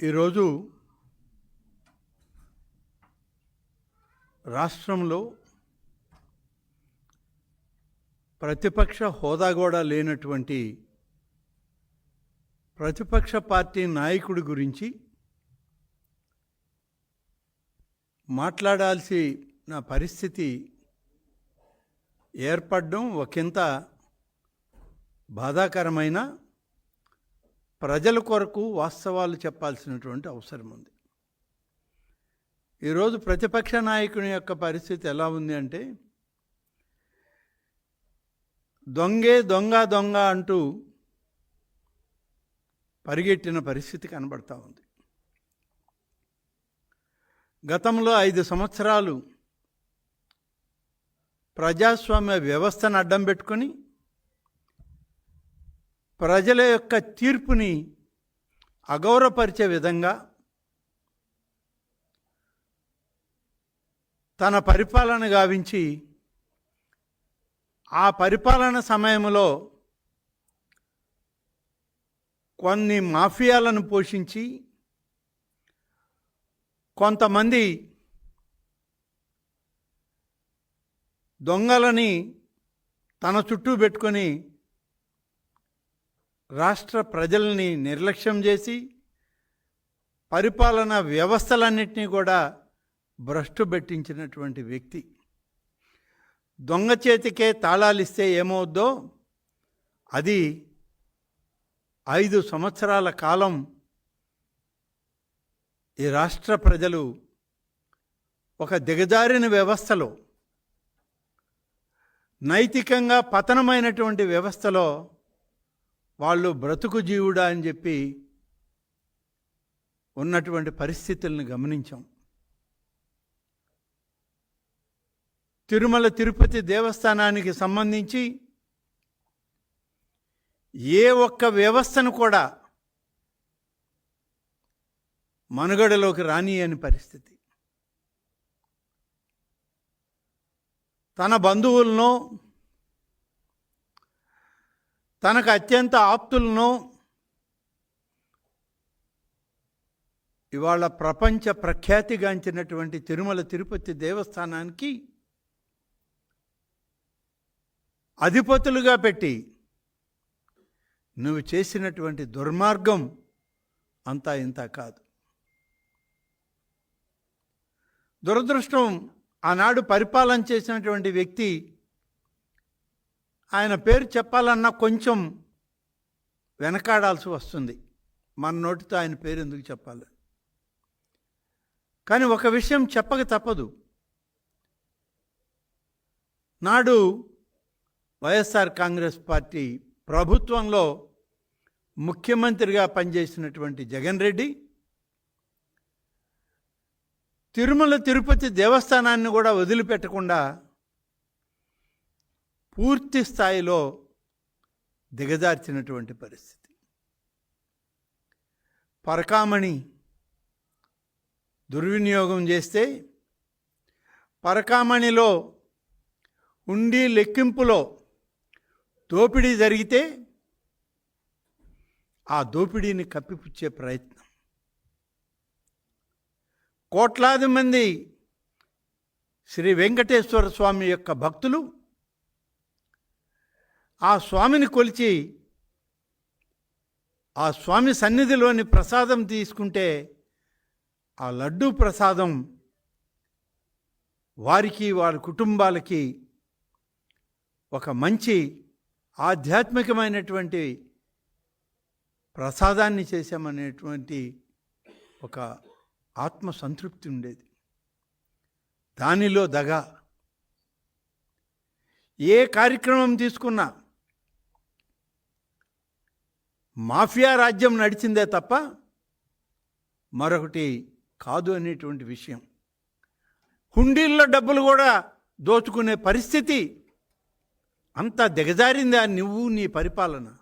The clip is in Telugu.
ఈరోజు రాష్ట్రంలో ప్రతిపక్ష హోదా కూడా లేనటువంటి ప్రతిపక్ష పార్టీ నాయకుడి గురించి మాట్లాడాల్సిన పరిస్థితి ఏర్పడడం ఒకంత బాధాకరమైన ప్రజల కొరకు వాస్తవాలు చెప్పాల్సినటువంటి అవసరం ఉంది. ఈరోజు ప్రతిపక్ష నాయకుని యొక్క పరిస్థితి ఎలా ఉంది అంటే దొంగే దొంగ దొంగ అంటూ పరిగెట్టిన పరిస్థితి కనబడతా ఉంది. గతంలో ఐదు సంవత్సరాలు ప్రజాస్వామ్య వ్యవస్థను అడ్డం పెట్టుకొని ప్రజల యొక్క తీర్పుని అగౌరవపరిచే విధంగా తన పరిపాలన గావించి ఆ పరిపాలన సమయంలో కొన్ని మాఫియాలను పోషించి కొంతమంది దొంగలని తన చుట్టూ పెట్టుకొని రాష్ట్ర ప్రజల్ని నిర్లక్ష్యం చేసి పరిపాలన వ్యవస్థలన్నింటినీ కూడా భ్రష్టు పెట్టించినటువంటి వ్యక్తి. దొంగ చేతికే తాళాలిస్తే ఏమవుద్దో అది ఐదు సంవత్సరాల కాలం ఈ రాష్ట్ర ప్రజలు ఒక దిగజారిన వ్యవస్థలో నైతికంగా పతనమైనటువంటి వ్యవస్థలో వాళ్ళు బ్రతుకు జీవుడా అని చెప్పి ఉన్నటువంటి పరిస్థితులను గమనించాం. తిరుమల తిరుపతి దేవస్థానానికి సంబంధించి ఏ ఒక్క వ్యవస్థను కూడా మనుగడలోకి రాని అని పరిస్థితి. తన బంధువులను తనకు అత్యంత ఆప్తులను ఇవాళ ప్రపంచ ప్రఖ్యాతిగాంచినటువంటి తిరుమల తిరుపతి దేవస్థానానికి అధిపతులుగా పెట్టి నువ్వు చేసినటువంటి దుర్మార్గం అంతా ఇంత కాదు. దురదృష్టం ఆనాడు పరిపాలన చేసినటువంటి వ్యక్తి ఆయన పేరు చెప్పాలన్నా కొంచెం వెనకాడాల్సి వస్తుంది. మన నోటితో ఆయన పేరు ఎందుకు చెప్పాలి? కానీ ఒక విషయం చెప్పక తప్పదు. నాడు వైఎస్ఆర్ కాంగ్రెస్ పార్టీ ప్రభుత్వంలో ముఖ్యమంత్రిగా పనిచేసినటువంటి జగన్ రెడ్డి తిరుమల తిరుపతి దేవస్థానాన్ని కూడా వదిలిపెట్టకుండా పూర్తి స్థాయిలో దిగజార్చినటువంటి పరిస్థితి. పరకామణి దుర్వినియోగం చేస్తే పరకామణిలో ఉండి లెక్కింపులో దోపిడీ జరిగితే ఆ దోపిడీని కప్పిపుచ్చే ప్రయత్నం. కోట్లాది మంది శ్రీ వెంకటేశ్వర స్వామి యొక్క భక్తులు ఆ స్వామిని కొలిచి ఆ స్వామి సన్నిధిలోని ప్రసాదం తీసుకుంటే ఆ లడ్డూ ప్రసాదం వారికి వారి కుటుంబాలకి ఒక మంచి ఆధ్యాత్మికమైనటువంటి ప్రసాదాన్ని చేశామనేటువంటి ఒక ఆత్మ సంతృప్తి ఉండేది. దానిలో దగ ఏ కార్యక్రమం తీసుకున్నా మాఫియా రాజ్యం నడిచిందే తప్ప మరొకటి కాదు అనేటువంటి విషయం. హుండీల్లో డబ్బులు కూడా దోచుకునే పరిస్థితి అంత దిగజారిందా నువ్వు నీ పరిపాలన?